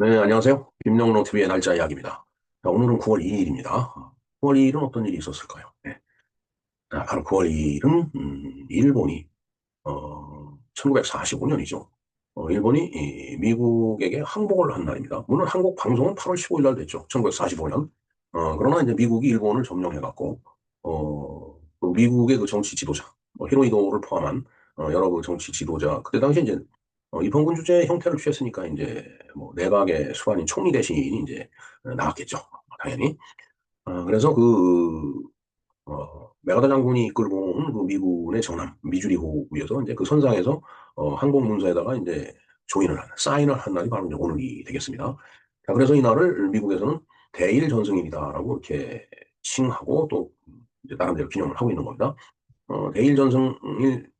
네, 안녕하세요. 김영로 TV의 날짜 이야기입니다. 자, 오늘은 9월 2일입니다. 9월 2일은 어떤 일이 있었을까요? 네. 자, 바로 9월 2일은 음, 일본이 어, 1945년이죠. 어, 일본이 이, 미국에게 항복을 한 날입니다. 물론 한국 방송은 8월 15일 날 됐죠. 1945년. 어, 그러나 이제 미국이 일본을 점령해갖고 어, 그 미국의 그 정치 지도자, 뭐 히로이도를 포함한 어, 여러 그 정치 지도자, 그때 당시 이제 어, 입헌군 주제 형태를 취했으니까 이제 뭐 내각의 수반인 총리 대신이 이제 나왔겠죠. 당연히. 어, 그래서 그 어, 메가다 장군이 이끌고 온 그 미군의 정남 미주리호위에서 이제 그 선상에서 어, 항공 문서에다가 이제 조인을 한 사인을 한 날이 바로 이제 오늘이 되겠습니다. 자, 그래서 이 날을 미국에서는 대일 전승일이다라고 이렇게 칭하고 또 이제 나름대로 기념을 하고 있는 겁니다. 어, 대일 전승일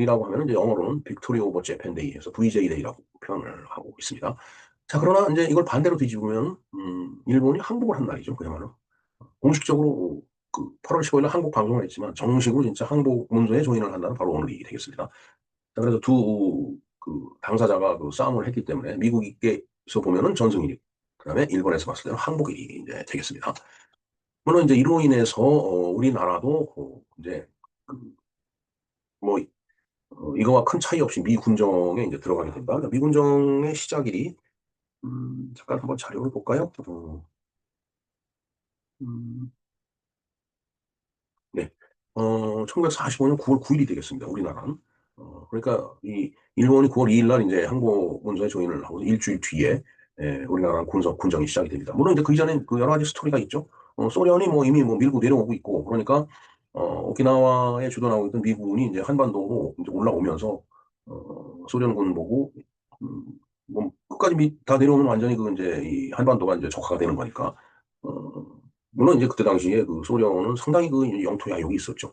이라고 하면 이제 영어로는 빅토리 오버 재팬 데이에서 VJ 데이라고 표현을 하고 있습니다. 자, 그러나 이제 이걸 반대로 뒤집으면 음, 일본이 항복을 한 날이죠. 그야말로 공식적으로 그 8월 15일 날 항복 방송을 했지만 정식으로 진짜 항복 문서에 조인을 한다는 바로 오늘이 되겠습니다. 자, 그래서 두 그 당사자가 그 싸움을 했기 때문에 미국에서 보면은 전승일이 그다음에 일본에서 봤을 때는 항복일이 이제 되겠습니다. 물론 이제 이로 인해서 어, 우리나라도 어, 이제 그 뭐 어, 이거와 큰 차이 없이 미군정에 이제 들어가게 된다. 그러니까 미군정의 시작일이 음, 잠깐 한번 자료를 볼까요? 어, 음, 네, 어, 1945년 9월 9일이 되겠습니다. 우리나라는. 어, 그러니까 이 일본이 9월 2일 날 이제 항복 문서에 조인을 하고 일주일 뒤에 예, 우리나라는 군정 군정이 시작이 됩니다. 물론 이제 그 이전에 그 여러 가지 스토리가 있죠. 어, 소련이 뭐 이미 뭐 밀고 내려오고 있고 그러니까 어, 오키나와에 주둔하고 있던 미군이 이제 한반도로 이제 올라오면서 어, 소련군 보고 음, 뭐 끝까지 미, 다 내려오면 완전히 그 이제 이 한반도가 이제 적화가 되는 거니까 어, 물론 이제 그때 당시에 그 소련은 상당히 그 영토 야욕이 있었죠.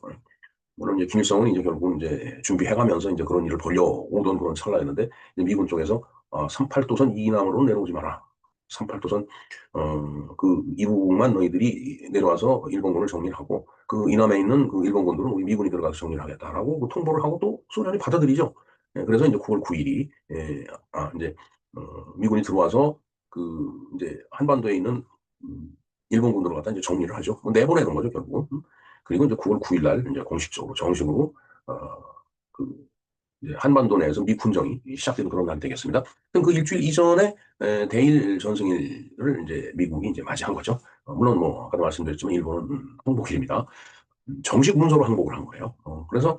물론 이제 김일성은 이제 결국 이제 준비해가면서 이제 그런 일을 벌려오던 그런 찰나였는데 미군 쪽에서 아, 38도선 이남으로 내려오지 마라. 38도선 어, 그 이북만 너희들이 내려와서 일본군을 정리하고 그 이남에 있는 그 일본군들은 우리 미군이 들어가서 정리를 하겠다라고 그 통보를 하고 또 소련이 받아들이죠. 예, 그래서 이제 9월 9일이 예, 아 이제 어, 미군이 들어와서 그 이제 한반도에 있는 음, 일본군들을 갖다 이제 정리를 하죠. 뭐 내보내는 거죠 결국은. 음. 그리고 이제 9월 9일 날 이제 공식적으로 정식으로 어, 그 한반도 내에서 미군정이 시작되는 그런 날이 되겠습니다. 그 일주일 이전에 대일 전승일을 이제 미국이 이제 맞이한 거죠. 어, 물론 뭐 아까도 말씀드렸지만 일본은 음, 항복일입니다. 음, 정식 문서로 항복을 한 거예요. 어, 그래서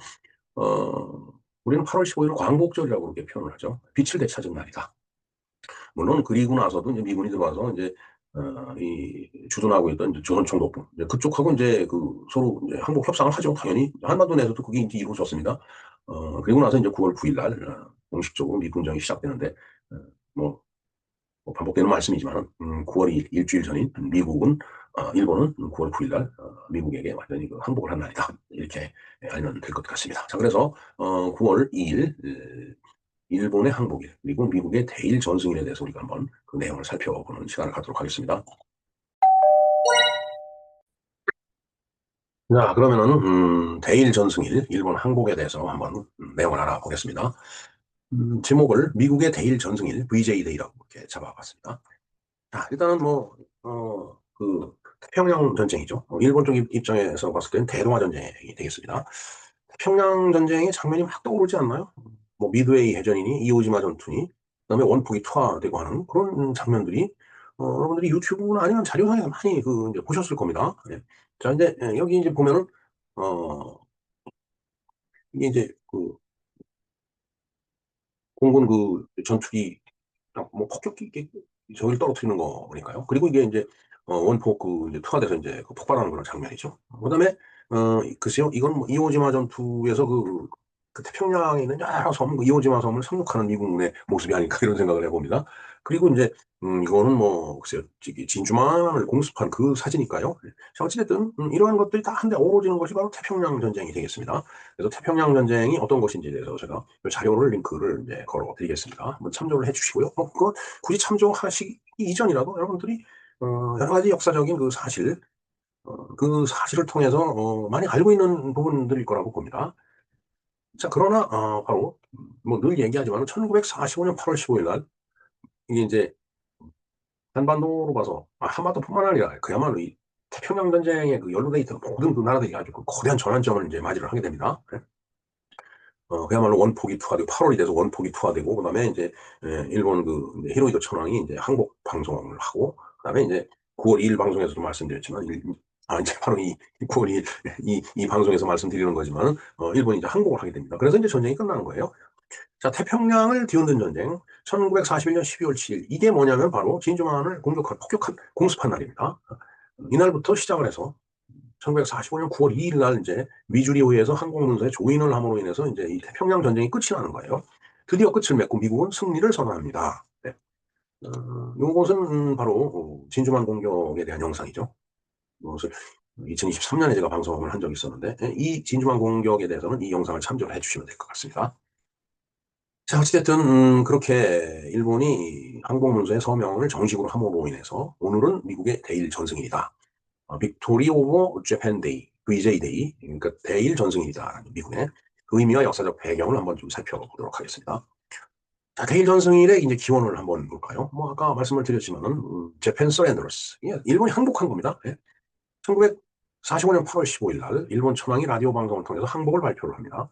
어, 우리는 8월 15일을 광복절이라고 그렇게 표현을 하죠. 빛을 되찾은 날이다. 물론 그리고 나서도 이제 미군이 들어와서 이제 어, 이 주둔하고 있던 조선총독부 그쪽하고 이제 그 서로 이제 항복 협상을 하죠. 당연히 한반도 내에서도 그게 이제 이루어졌습니다. 어, 그리고 나서 이제 9월 9일 날 어, 공식적으로 미군정이 시작되는데 어, 뭐, 뭐, 반복되는 말씀이지만 음, 9월 2일 일주일 전인 미국은 어, 일본은 9월 9일 날 어, 미국에게 완전히 그 항복을 한 날이다 이렇게 알면 될 것 같습니다. 자 그래서 어, 9월 2일 일본의 항복일 그리고 미국의 대일 전승일에 대해서 우리가 한번 그 내용을 살펴보는 시간을 갖도록 하겠습니다. 자, 그러면은, 음, 대일 전승일, 일본 항복에 대해서 한번 내용을 알아보겠습니다. 음, 제목을 미국의 대일 전승일, VJ-데이라고 이렇게 잡아봤습니다. 자, 일단은 뭐, 어, 그, 태평양 전쟁이죠. 어, 일본 쪽 입장에서 봤을 때는 대동아 전쟁이 되겠습니다. 태평양 전쟁의 장면이 확 떠오르지 않나요? 뭐, 미드웨이 해전이니, 이오지마 전투니, 그 다음에 원폭이 투하되고 하는 그런 장면들이, 어, 여러분들이 유튜브나 아니면 자료상에서 많이 그, 보셨을 겁니다. 네. 자, 이제 예, 여기 이제 보면은 어 이게 이제 그 공군 그 전투기 뭐 폭격기 저기를 떨어뜨리는 거니까요. 그리고 이게 이제 어, 원폭 그 이제 투하돼서 이제 그 폭발하는 그런 장면이죠. 그 다음에 어 글쎄요, 이건 뭐 이오지마 전투에서 그, 그 태평양에 있는 여러 섬, 그 이오지마 섬을 상륙하는 미군의 모습이 아닐까 이런 생각을 해봅니다. 그리고 이제 음, 이거는 뭐, 글쎄요, 진주만을 공습한 그 사진일까요? 자, 어찌됐든, 음, 이러한 것들이 다 한데 어우러지는 것이 바로 태평양 전쟁이 되겠습니다. 그래서 태평양 전쟁이 어떤 것인지에 대해서 제가 자료를 링크를 이제 걸어 드리겠습니다. 한번 참조를 해 주시고요. 뭐, 그거 굳이 참조하시기 이전이라도 여러분들이, 어, 여러 가지 역사적인 그 사실, 어, 그 사실을 통해서, 어, 많이 알고 있는 부분들일 거라고 봅니다. 자, 그러나, 어, 바로, 뭐 늘 얘기하지만 1945년 8월 15일 날, 이게 이제 한반도로 봐서 아, 한반도뿐만 아니라 그야말로 이 태평양 전쟁에 그 연루돼 있던 모든 그 나라들이 아주 그 거대한 전환점을 이제 맞이를 하게 됩니다. 어, 그야말로 원폭이 투하되고 8월이 돼서 원폭이 투하되고 그 다음에 이제 예, 일본 그 히로이도 천황이 이제 한국 방송을 하고 그 다음에 이제 9월 2일 방송에서도 말씀드렸지만 일, 아 이제 바로 이 9월 2일 이, 이 방송에서 말씀드리는 거지만 어, 일본이 이제 항복을 하게 됩니다. 그래서 이제 전쟁이 끝나는 거예요. 자 태평양을 뒤흔든 전쟁 1941년 12월 7일 이게 뭐냐면 바로 진주만을 공격한 폭격한 공습한 날입니다. 이날부터 시작을 해서 1945년 9월 2일 날 이제 미주리호에서 항공문서에 조인을 함으로 인해서 이제 이 태평양 전쟁이 끝이 나는 거예요. 드디어 끝을 맺고 미국은 승리를 선언합니다. 네. 어, 이것은 바로 진주만 공격에 대한 영상이죠. 이것을 2023년에 제가 방송을 한 적이 있었는데 이 진주만 공격에 대해서는 이 영상을 참조를 해주시면 될 것 같습니다. 자 어찌됐든 음, 그렇게 일본이 항공문서의 서명을 정식으로 함으로 인해서 오늘은 미국의 대일 전승일이다. 어, 빅토리 오버 재팬 데이, VJ 데이, 그러니까 대일 전승일이다. 미국의 그 의미와 역사적 배경을 한번 좀 살펴보도록 하겠습니다. 자, 대일 전승일의 이제 기원을 한번 볼까요? 뭐 아까 말씀을 드렸지만은 음, 재팬 서렌더러스, 일본이 항복한 겁니다. 예. 1945년 8월 15일 날 일본 천황이 라디오 방송을 통해서 항복을 발표를 합니다.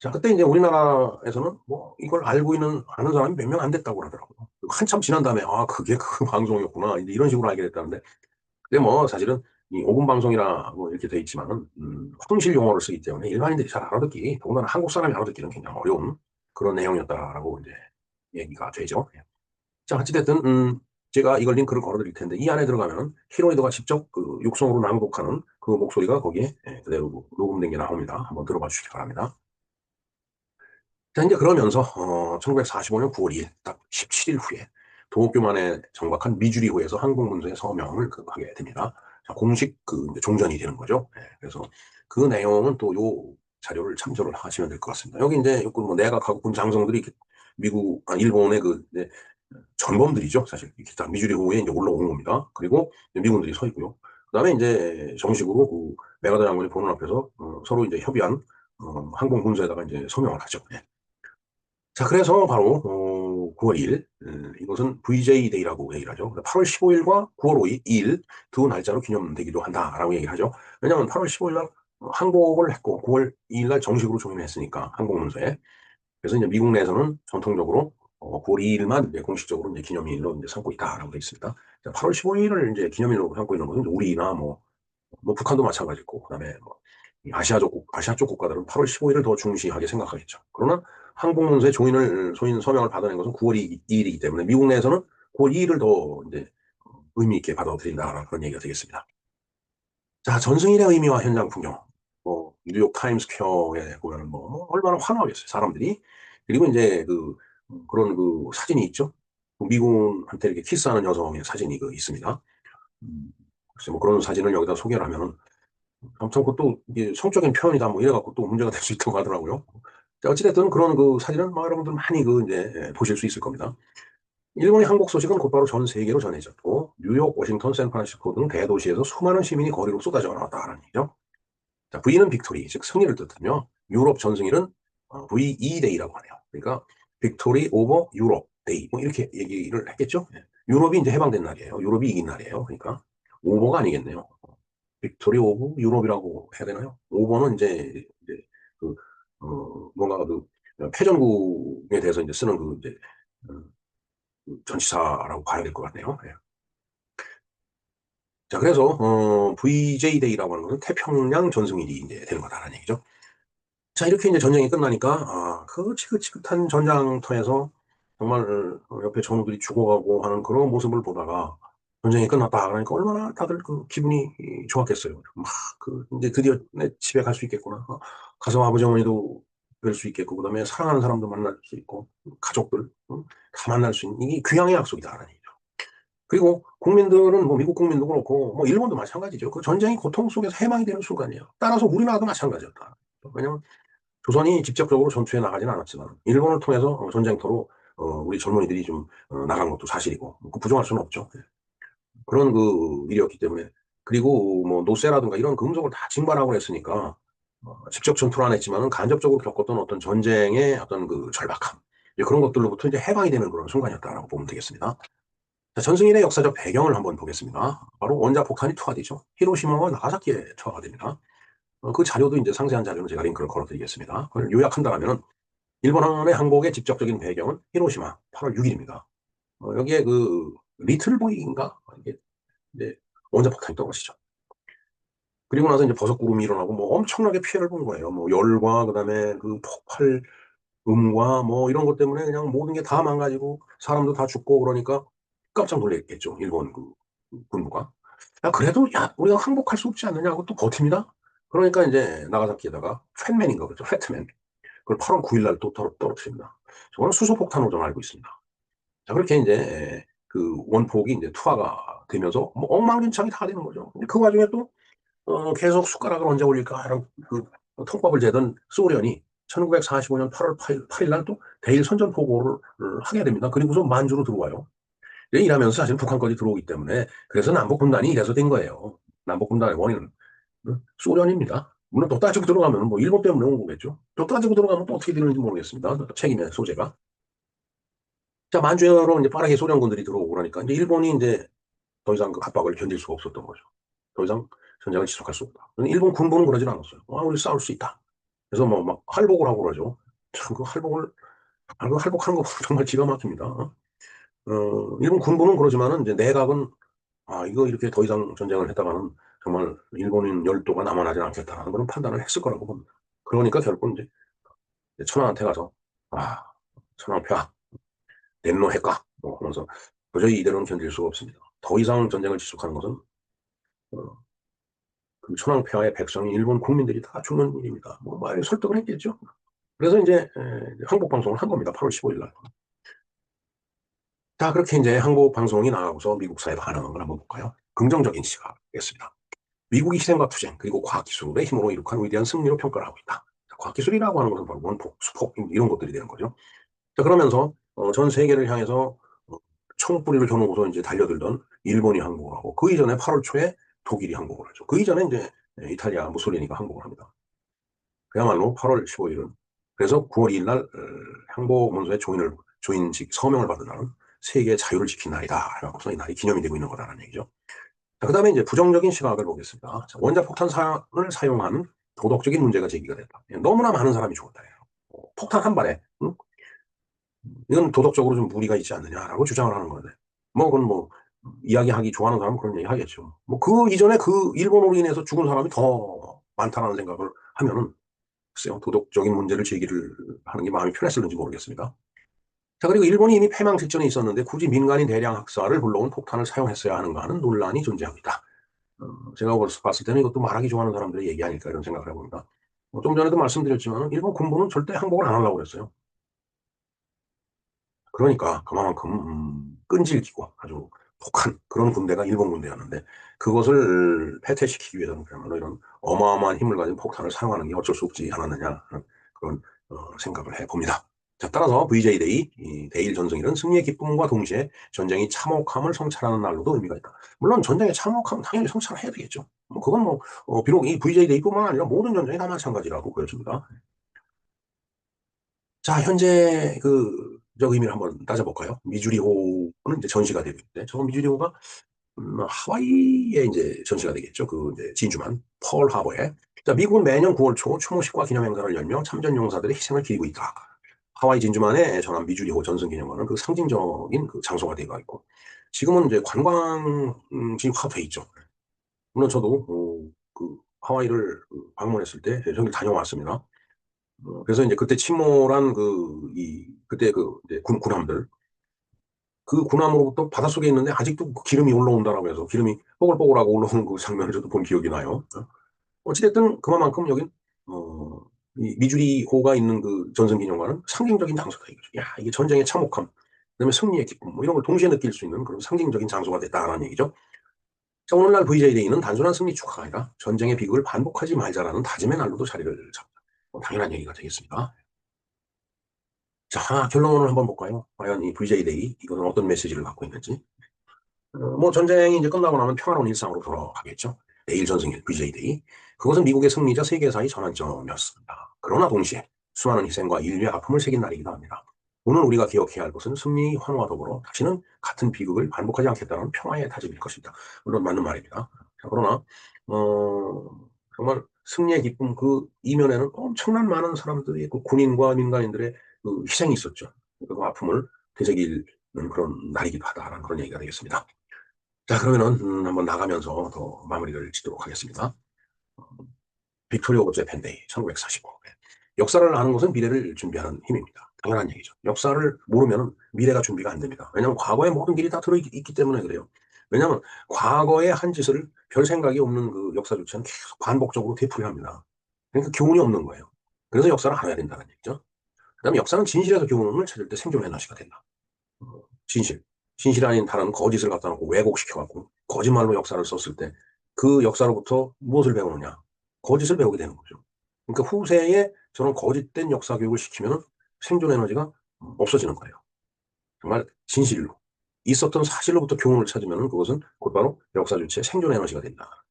자, 그때 이제 우리나라에서는 뭐 이걸 알고 있는 아는 사람이 몇 명 안 됐다고 하더라고요. 한참 지난 다음에 아 그게 그 방송이었구나 이런 식으로 알게 됐다는데 근데 뭐 사실은 이 5분 방송이라고 이렇게 돼 있지만은 음, 화실 용어를 쓰기 때문에 일반인들이 잘 알아듣기, 더군다나 한국 사람이 알아듣기는 굉장히 어려운 그런 내용이었다라고 이제 얘기가 되죠. 예. 자, 어찌됐든 음, 제가 이걸 링크를 걸어 드릴 텐데 이 안에 들어가면 히로이드가 직접 그 육성으로 낭독하는 그 목소리가 거기에 예, 그대로 녹음된 게 나옵니다. 한번 들어봐 주시기 바랍니다. 자, 이제 그러면서 어, 1945년 9월 2일, 딱 17일 후에 도쿄 만에 정박한 미주리호에서 한국문서의 서명을 그 하게 됩니다. 자, 공식 그 종전이 되는 거죠. 네, 그래서 그 내용은 또 요 자료를 참조를 하시면 될 것 같습니다. 여기 이제 뭐 내각하고 군 장성들이 미국, 아, 일본의 그 네, 전범들이죠. 사실 이렇게 다 미주리 호에 이제 올라오는 겁니다. 그리고 미군들이 서 있고요. 그 다음에 이제 정식으로 그 메가다 장군이 보는 앞에서 어, 서로 이제 협의한 어, 항공 군사에다가 이제 서명을 하죠. 네. 자, 그래서 바로 어, 9월 2일 음, 이것은 VJ-데이라고 얘기를 하죠. 8월 15일과 9월 5일 두 날짜로 기념되기도 한다라고 얘기를 하죠. 왜냐하면 8월 15일 날 항복을 했고 9월 2일 날 정식으로 조인을 했으니까 항공 문서에 그래서 이제 미국 내에서는 전통적으로 어, 9월 2일만 이제 공식적으로 이제 기념일로 이제 삼고 있다라고 되어 있습니다. 8월 15일을 이제 기념일로 삼고 있는 것은 우리나 뭐, 뭐 북한도 마찬가지고 그다음에 뭐 아시아족 아시아 쪽 국가들은 8월 15일을 더 중시하게 생각하겠죠. 그러나 항공문서의 조인을 소인 서명을 받아낸 것은 9월 2일이기 때문에 미국 내에서는 9월 2일을 더 이제 의미 있게 받아들인다라는 그런 얘기가 되겠습니다. 자, 전승일의 의미와 현장 풍경. 뭐 뉴욕 타임스퀘어에 보면 뭐, 뭐 얼마나 환호하겠어요, 사람들이. 그리고 이제 그 그런 그 사진이 있죠. 그 미군한테 이렇게 키스하는 여성의 사진이 그 있습니다. 음, 글쎄 뭐 그런 사진을 여기다 소개를 하면은 아무튼 그것도 이게 성적인 표현이다 뭐 이래갖고 또 문제가 될 수 있다고 하더라고요. 어찌됐든 그런 그 사진은 뭐 여러분들 많이 그 이제 예, 보실 수 있을 겁니다. 일본의 항복 소식은 곧바로 전 세계로 전해졌고 뉴욕, 워싱턴, 샌프란시스코 등 대도시에서 수많은 시민이 거리로 쏟아져 나왔다는 얘기죠. 자, V는 빅토리, 즉 승리를 뜻하며 유럽 전승일은 VE 데이라고 하네요. 그러니까 빅토리 오버 유럽 데이 뭐 이렇게 얘기를 했겠죠. 예. 유럽이 이제 해방된 날이에요. 유럽이 이긴 날이에요. 그러니까 오버가 아니겠네요. 빅토리 오브 유럽이라고 해야 되나요? 오버는 이제, 이제 그 어, 뭔가 그 패전국에 대해서 이제 쓰는 그 이제 어, 그 전치사라고 봐야 될 것 같네요. 예. 자, 그래서 어, VJ-데이라고 하는 것은 태평양 전승일이 이제 되는 거다라는 얘기죠. 자, 이렇게 이제 전쟁이 끝나니까 아, 그 지긋지긋한 전장터에서 정말 옆에 전우들이 죽어가고 하는 그런 모습을 보다가 전쟁이 끝났다 그러니까 얼마나 다들 그 기분이 좋았겠어요. 막 그 이제 드디어 내 집에 갈 수 있겠구나. 어, 가서 아버지 어머니도 뵐 수 있겠고 그 다음에 사랑하는 사람도 만날 수 있고 가족들 응? 다 만날 수 있는 이게 귀향의 약속이다 라는 얘기죠. 그리고 국민들은 뭐 미국 국민도 그렇고 뭐 일본도 마찬가지죠. 그 전쟁이 고통 속에서 해방이 되는 순간이에요. 따라서 우리나라도 마찬가지였다. 왜냐하면 조선이 직접적으로 전투에 나가지는 않았지만 일본을 통해서 어, 전쟁터로 어, 우리 젊은이들이 좀 어, 나간 것도 사실이고 그 부정할 수는 없죠. 네. 그런 그 일이었기 때문에 그리고 뭐 노세라든가 이런 금속을 다 징발하고 했으니까 어, 직접 전투를 안 했지만은 간접적으로 겪었던 어떤 전쟁의 어떤 그 절박함 그런 것들로부터 이제 해방이 되는 그런 순간이었다라고 보면 되겠습니다. 자, 전승일의 역사적 배경을 한번 보겠습니다. 바로 원자폭탄이 투하되죠. 히로시마와 나가사키에 투하가 됩니다. 어, 그 자료도 이제 상세한 자료는 제가 링크를 걸어드리겠습니다. 그걸 요약한다면 일본의 항복의 직접적인 배경은 히로시마 8월 6일입니다. 어, 여기에 그 리틀보이인가 이게 이제 원자 폭탄이 떨어지죠. 그리고 나서 이제 버섯 구름이 일어나고 뭐 엄청나게 피해를 본 거예요. 뭐 열과 그다음에 그 폭발 음과 뭐 이런 것 때문에 그냥 모든 게 다 망가지고 사람도 다 죽고 그러니까 깜짝 놀랐겠죠. 일본 그 군부가. 야, 그래도 야, 우리가 항복할 수 없지 않느냐 하고 또 버팁니다. 그러니까 이제 나가사키에다가 팻맨인가 그죠. 팻맨. 그걸 8월 9일 날 또 떨어뜨립니다. 저거는 수소폭탄으로 좀 알고 있습니다. 자, 그렇게 이제 그 원폭이 이제 투하가 되면서 뭐 엉망진창이 다 되는 거죠. 근데 그 와중에 또 어, 계속 숟가락을 언제 올릴까 하는 그 통밥을 재던 소련이 1945년 8월 8일, 8일 날 또 대일 선전 포고를 하게 됩니다. 그리고서 만주로 들어와요. 이러면서 사실 북한까지 들어오기 때문에 그래서 남북분단이 이래서 된 거예요. 남북분단의 원인은 소련입니다. 물론 또 따지고 들어가면 뭐 일본 때문에 온 거겠죠. 또 따지고 들어가면 또 어떻게 되는지 모르겠습니다. 책임의 소재가. 자, 만주로 이제 빠르게 소련군들이 들어오고 그러니까 이제 일본이 이제 더 이상 그 압박을 견딜 수가 없었던 거죠. 더 이상 전쟁을 지속할 수 없다. 일본 군부는 그러진 않았어요. 아, 우리 싸울 수 있다. 그래서 뭐 막 할복을 하고 그러죠. 참 그 할복을 아, 그 할복하는 거 정말 기가 막힙니다. 어, 일본 군부는 그러지만은 이제 내각은 아 이거 이렇게 더 이상 전쟁을 했다가는 정말 일본인 열도가 남아나지 않겠다라는 그런 판단을 했을 거라고 봅니다. 그러니까 결국 이제 천황한테 가서 아 천황폐하 핵가 뭐 하면서 도저히 이대로는 견딜 수가 없습니다. 더 이상 전쟁을 지속하는 것은 어, 그 천황폐하의 백성이 일본 국민들이 다 죽는 일입니다. 뭐 많이 설득을 했겠죠. 그래서 이제 항복 방송을 한 겁니다. 8월 15일 날. 자 그렇게 이제 항복 방송이 나가고서 미국 사회 반응을 한번 볼까요? 긍정적인 시각이었습니다. 미국이 희생과 투쟁 그리고 과학기술의 힘으로 이룩한 위대한 승리로 평가를 하고 있다. 과학기술이라고 하는 것은 바로 원폭, 수폭 이런 것들이 되는 거죠. 자 그러면서 어, 전 세계를 향해서 어, 총뿌리를 겨누고서 이제 달려들던 일본이 항복을 하고 그 이전에 8월 초에 독일이 항복을 하죠. 그 이전에 이제 이탈리아 무솔리니가 항복을 합니다. 그야말로 8월 15일은 그래서 9월 2일 날 어, 항복 문서의 조인을 조인직 서명을 받은 날은 세계의 자유를 지킨 날이다. 라고서 이 날이 기념이 되고 있는 거다라는 얘기죠. 그 다음에 이제 부정적인 시각을 보겠습니다. 자, 원자폭탄을 사용한 도덕적인 문제가 제기가 됐다. 너무나 많은 사람이 죽었다. 어, 폭탄 한 발에 응? 이건 도덕적으로 좀 무리가 있지 않느냐라고 주장을 하는 건데 뭐 그건 뭐 이야기하기 좋아하는 사람은 그런 얘기 하겠죠. 뭐 그 이전에 그 일본으로 인해서 죽은 사람이 더 많다라는 생각을 하면은 글쎄요 도덕적인 문제를 제기를 하는 게 마음이 편했을는지 모르겠습니다. 자 그리고 일본이 이미 패망 직전에 있었는데 굳이 민간인 대량 학살을 불러온 폭탄을 사용했어야 하는가 하는 논란이 존재합니다. 어, 제가 봤을 때는 이것도 말하기 좋아하는 사람들의 얘기 아닐까 이런 생각을 해봅니다. 어, 좀 전에도 말씀드렸지만 일본 군부는 절대 항복을 안 하려고 그랬어요. 그러니까 그만큼 음, 끈질기고 아주 독한 그런 군대가 일본 군대였는데 그것을 패퇴시키기 위해서는 그야말로 이런 어마어마한 힘을 가진 폭탄을 사용하는 게 어쩔 수 없지 않았느냐 그런 어, 생각을 해봅니다. 자, 따라서 VJ-데이, 대일 전승일은 승리의 기쁨과 동시에 전쟁이 참혹함을 성찰하는 날로도 의미가 있다. 물론 전쟁의 참혹함은 당연히 성찰을 해야 되겠죠. 뭐 그건 뭐 어, 비록 이 VJ-데이뿐만 아니라 모든 전쟁이 다 마찬가지라고 보여집니다. 자, 현재 그, 저 의미를 한번 따져볼까요? 미주리호는 이제 전시가 되고 있는데, 저 미주리호가, 음, 하와이에 이제 전시가 되겠죠. 그, 이제 진주만, 펄 하버에. 자, 미국은 매년 9월 초 추모식과 기념행사를 열며 참전 용사들의 희생을 기리고 있다. 하와이 진주만에 전한 미주리호 전승기념관은 그 상징적인 그 장소가 되어 있고, 지금은 이제 관광지 화돼 있죠. 물론 저도, 어, 그, 하와이를 그 방문했을 때, 저기 다녀왔습니다. 어, 그래서 이제 그때 침몰한 그, 이, 그때 그, 군, 군함들. 그 군함으로부터 바닷속에 있는데 아직도 그 기름이 올라온다라고 해서 기름이 뽀글뽀글하고 올라오는 그 장면을 저도 본 기억이 나요. 어찌됐든 그만큼 여긴, 어, 이 미주리호가 있는 그 전승기념관은 상징적인 장소다 이거죠. 야, 이게 전쟁의 참혹함, 그다음에 승리의 기쁨, 뭐 이런 걸 동시에 느낄 수 있는 그런 상징적인 장소가 됐다라는 얘기죠. 자, 오늘날 VJ-데이는 단순한 승리 축하가 아니라 전쟁의 비극을 반복하지 말자라는 다짐의 날로도 자리를 잡니다. 뭐 당연한 얘기가 되겠습니다. 자, 결론을 한번 볼까요? 과연 이 VJ-데이, 이거는 어떤 메시지를 갖고 있는지. 어, 뭐 전쟁이 이제 끝나고 나면 평화로운 일상으로 돌아가겠죠. 내일 전승일 VJ-데이. 그것은 미국의 승리자 세계사의 전환점이었습니다. 그러나 동시에 수많은 희생과 인류의 아픔을 새긴 날이기도 합니다. 오늘 우리가 기억해야 할 것은 승리 환호와 더불어 다시는 같은 비극을 반복하지 않겠다는 평화의 다짐일 것입니다. 물론 맞는 말입니다. 자, 그러나 어, 정말 승리의 기쁨 그 이면에는 엄청난 많은 사람들이 그 군인과 민간인들의 그 희생이 있었죠. 그 아픔을 되새기는 그런 날이기도 하다라는 그런 얘기가 되겠습니다. 자 그러면은 음, 한번 나가면서 더 마무리를 짓도록 하겠습니다. 빅토리아 오브 재팬데이 1945 역사를 아는 것은 미래를 준비하는 힘입니다. 당연한 얘기죠. 역사를 모르면 미래가 준비가 안 됩니다. 왜냐하면 과거의 모든 길이 다 들어있기 때문에 그래요. 왜냐하면 과거의 한 짓을 별 생각이 없는 그 역사 조차는 계속 반복적으로 되풀이합니다. 그러니까 교훈이 없는 거예요. 그래서 역사를 알아야 된다는 얘기죠. 그 다음에 역사는 진실에서 교훈을 찾을 때 생존 에너지가 된다. 어, 진실. 진실 아닌 다른 거짓을 갖다 놓고 왜곡시켜갖고 거짓말로 역사를 썼을 때 그 역사로부터 무엇을 배우느냐? 거짓을 배우게 되는 거죠. 그러니까 후세에 저런 거짓된 역사 교육을 시키면 생존 에너지가 없어지는 거예요. 정말 진실로. 있었던 사실로부터 교훈을 찾으면 그것은 곧바로 역사 주체의 생존 에너지가 된다.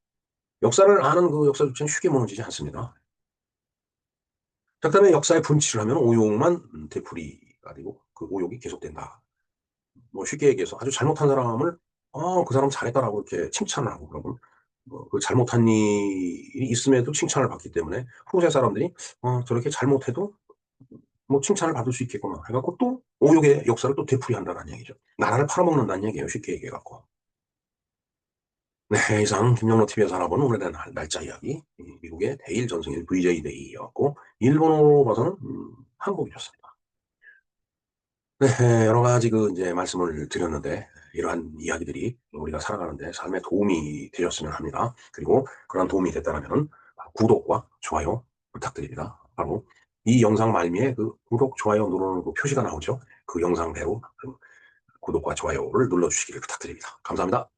역사를 아는 그 역사 주체는 쉽게 무너지지 않습니다. 자, 그 다음에 역사의 분치를 하면 오욕만 되풀이가 되고 그 오욕이 계속된다. 뭐 쉽게 얘기해서 아주 잘못한 사람을 어, 그 사람 잘했다라고 이렇게 칭찬을 하고 그러면 뭐그 잘못한 일이 있음에도 칭찬을 받기 때문에 후세 사람들이 어, 저렇게 잘못해도 뭐 칭찬을 받을 수 있겠구나 해갖고 또 오욕의 역사를 또 되풀이한다는 얘기죠. 나라를 팔아먹는다는 얘기예요. 쉽게 얘기해갖고. 네, 이상 김영로 TV에서 알아보는 오늘의 날, 날짜 이야기 미국의 대일 전승일 VJ-데이였고 일본어로 봐서는 음, 한국이었습니다. 네, 여러 가지 그 이제 말씀을 드렸는데 이러한 이야기들이 우리가 살아가는데 삶에 도움이 되셨으면 합니다. 그리고 그런 도움이 됐다면 구독과 좋아요 부탁드립니다. 바로 이 영상 말미에 그 구독, 좋아요 누르는 그 표시가 나오죠. 그 영상대로 그 구독과 좋아요를 눌러주시기를 부탁드립니다. 감사합니다.